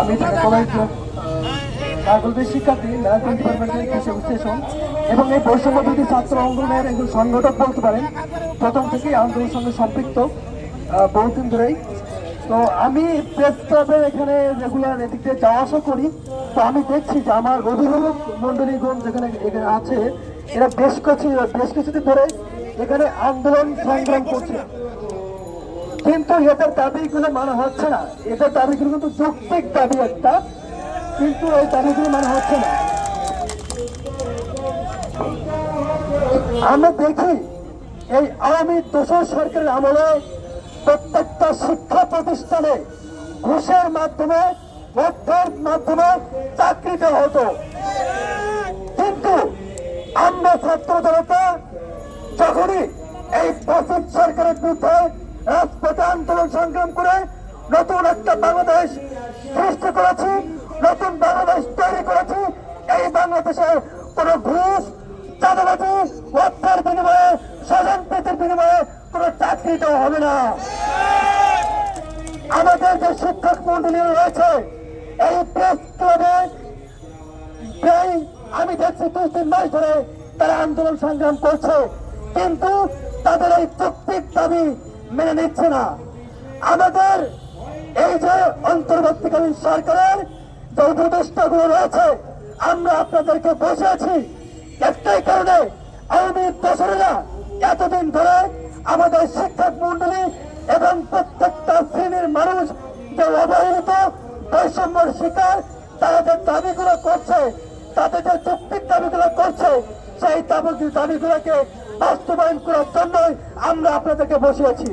আমি আন্দোলনের পারেন। প্রথম থেকেই আন্দোলনের সঙ্গে বহুদিন ধরেই। তো আমি এখানে রেগুলার এদিক যাওয়া আসা করি। তো আমি দেখছি যে আমার অভিভাবক মন্ডলীগণ যেখানে এখানে আছে, এরা বেশ কিছু, বেশ কিছুদিন ধরে এখানে আন্দোলন সংগ্রাম করছে। কিন্তু এদের দাবিগুলো মানা হচ্ছে না। এদের দাবিগুলো কিন্তু যৌক্তিক দাবি একটা, কিন্তু এই দাবিগুলো মানা হচ্ছে না। আমরা দেখি, এই আওয়ামী দোষর সরকারের আমলে প্রত্যেকটা শিক্ষা প্রতিষ্ঠানে ঘুষের মাধ্যমে অর্থের মাধ্যমে চাকরি দেওয়া হতো। কিন্তু আমরা ছাত্র জনতা যখনই এই বসত সরকারের বিরুদ্ধে রাজপথে আন্দোলন সংগ্রাম করে নতুন একটা বাংলাদেশ সৃষ্টি করেছি, নতুন বাংলাদেশ তৈরি করেছি। এই বাংলাদেশে কোন ঘুষ, চাঁদাবাজি, অর্থের বিনিময়ে স্বজন প্রীতির বিনিময়ে কোনো দেওয়া হবে না। আমাদের যে শিক্ষক মন্ডলী রয়েছে, এই প্রেস ক্লাবে আমি দেখছি দুই তিন মাস ধরে তারা আন্দোলন সংগ্রাম করছে। কিন্তু তাদের এই যৌক্তিক দাবি মেনে নিচ্ছে না। আমাদের এই যে অন্তর্বর্তীকালীন সরকারের যে উপদেষ্টা গুলো রয়েছে, আমরা আপনাদেরকে বসে আছি একটাই কারণে আওয়ামী দোসরেরা এতদিন ধরে আমাদের শিক্ষক মন্ডলী এবং প্রত্যেকটা শ্রেণির মানুষ যে অবহেলিত বৈষম্যের শিকার তারা যে দাবিগুলো করছে। তাদের যে যৌক্তিক দাবিগুলো করছে সেই দাবি দাবিগুলোকে বাস্তবায়ন করার জন্যই আমরা আপনাদেরকে বসিয়েছি।